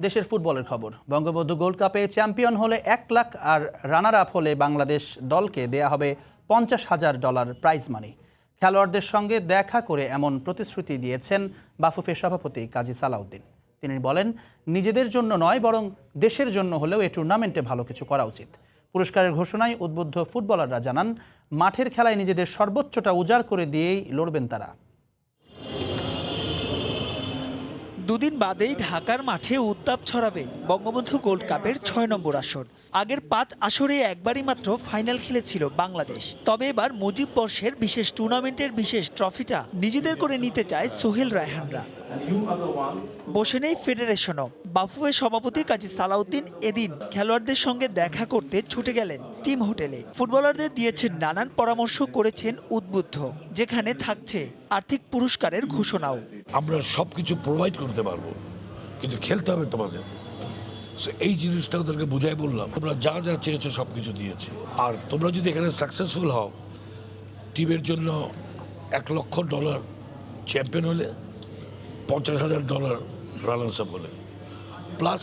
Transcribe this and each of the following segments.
দেশের ফুটবলের খবর। বঙ্গবন্ধু গোল্ড কাপে চ্যাম্পিয়ন হলে এক লাখ আর রানার আপ হলে বাংলাদেশ দলকে দেয়া হবে পঞ্চাশ হাজার ডলার প্রাইজ মানি খেলোয়াড়দের সঙ্গে দেখা করে এমন প্রতিশ্রুতি দিয়েছেন বাফুফের সভাপতি কাজী সালাউদ্দিন। তিনি বলেন, নিজেদের জন্য নয়, বরং দেশের জন্য হলেও এই টুর্নামেন্টে ভালো কিছু করা উচিত। পুরস্কারের ঘোষণায় উদ্বুদ্ধ ফুটবলাররা জানান, মাঠের খেলায় নিজেদের সর্বোচ্চটা উজাড় করে দিয়েই লড়বেন তারা। দুদিন বাদেই ঢাকার মাঠে উত্তাপ ছড়াবে বঙ্গবন্ধু গোল্ড কাপের ছয় নম্বর আসর। আগের পাঁচ আসরে একবারই মাত্র ফাইনাল খেলেছিল বাংলাদেশ। তবে এবার মুজিব বর্ষের বিশেষ টুর্নামেন্টের বিশেষ ট্রফিটা নিজেদের করে নিতে চায় সোহেল রায়হানরা। বসে নেই ফেডারেশনও। বাফুফের সভাপতি কাজী সালাউদ্দিন এদিন খেলোয়াড়দের সঙ্গে দেখা করতে ছুটে গেলেন টিম হোটেলে। ফুটবলারদের দিয়েছেন নানান পরামর্শ করেছেন উদ্বুদ্ধ, যেখানে থাকছে আর্থিক পুরস্কারের ঘোষণাও। আমরা সব কিছু প্রোভাইড করতে পারব, কিন্তু খেলতে হবে তোমাদের। এই জিনিসটা ওদেরকে বুঝাই বললাম। তোমরা যা যা চেয়েছো সব কিছু দিয়েছি। আর তোমরা যদি এখানে সাকসেসফুল হও টিমের জন্য এক লক্ষ ডলার চ্যাম্পিয়ন হলে, পঞ্চাশ হাজার ডলার রানার্স আপ হলে। প্লাস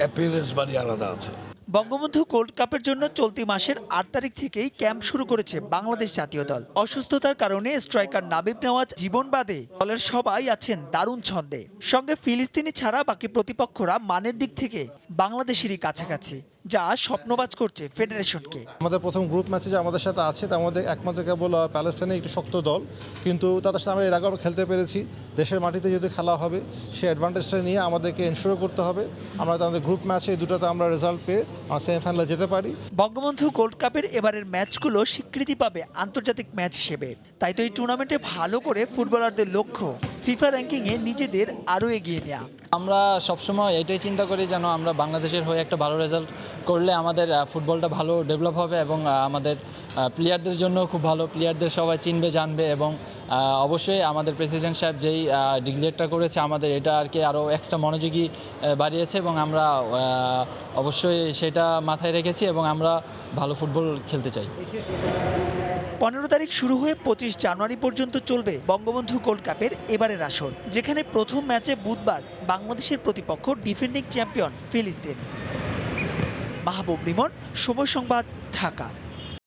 অ্যাপিয়ারেন্স বাড়ি আলাদা আছে। বঙ্গবন্ধু গোল্ড কাপের জন্য চলতি মাসের আট তারিখ থেকেই ক্যাম্প শুরু করেছে বাংলাদেশ জাতীয় দল। অসুস্থতার কারণে স্ট্রাইকার নাবিব নেওয়াজ জীবন বাদে দলের সবাই আছেন দারুণ ছন্দে। সঙ্গে ফিলিস্তিনি ছাড়া বাকি প্রতিপক্ষরা মানের দিক থেকে বাংলাদেশেরই কাছাকাছি। যা স্বপ্নবাজ করছে ফেডারেশনকে। আমাদের প্রথম গ্রুপ ম্যাচে যে আমাদের সাথে আছে তার মধ্যে একমাত্র কেবল আহ, প্যালেস্টাইনের একটি শক্ত দল। কিন্তু তাদের সাথে আমরা এর আগে খেলতে পেরেছি। দেশের মাটিতে যদি খেলা হবে সেই অ্যাডভান্টেজটা নিয়ে আমাদেরকে এনশোর করতে হবে। আমরা তাদের গ্রুপ ম্যাচে এই দুটাতে আমরা রেজাল্ট পেয়ে আমরা সেমিফাইনালে যেতে পারি। বঙ্গবন্ধু গোল্ড কাপের এবারের ম্যাচগুলো স্বীকৃতি পাবে আন্তর্জাতিক ম্যাচ হিসেবে। তাই তো এই টুর্নামেন্টে ভালো করে ফুটবলারদের লক্ষ্য। ফিফা র্যাঙ্কিংয়ে নিজেদের আরও এগিয়ে নেওয়া আমরা সবসময় এটাই চিন্তা করি যেন আমরা বাংলাদেশের হয়ে একটা ভালো রেজাল্ট করলে আমাদের ফুটবলটা ভালো ডেভেলপ হবে এবং আমাদের প্লেয়ারদের জন্য খুব ভালো। প্লেয়ারদের সবাই চিনবে জানবে এবং অবশ্যই আমাদের প্রেসিডেন্ট সাহেব যেই ডিক্লেয়ারটা করেছে আমাদের এটা আর কি আরও এক্সট্রা মনোযোগী বাড়িয়েছে এবং আমরা অবশ্যই সেটা মাথায় রেখেছি এবং আমরা ভালো ফুটবল খেলতে চাই। পনেরো তারিখ শুরু হয়ে পঁচিশ জানুয়ারি পর্যন্ত চলবে বঙ্গবন্ধু গোল্ড কাপের এবারের আসর, যেখানে প্রথম ম্যাচে বুধবার বাংলাদেশের প্রতিপক্ষ ডিফেন্ডিং চ্যাম্পিয়ন ফিলিস্তিন। মাহবুব লিমন সময় সংবাদ, ঢাকা।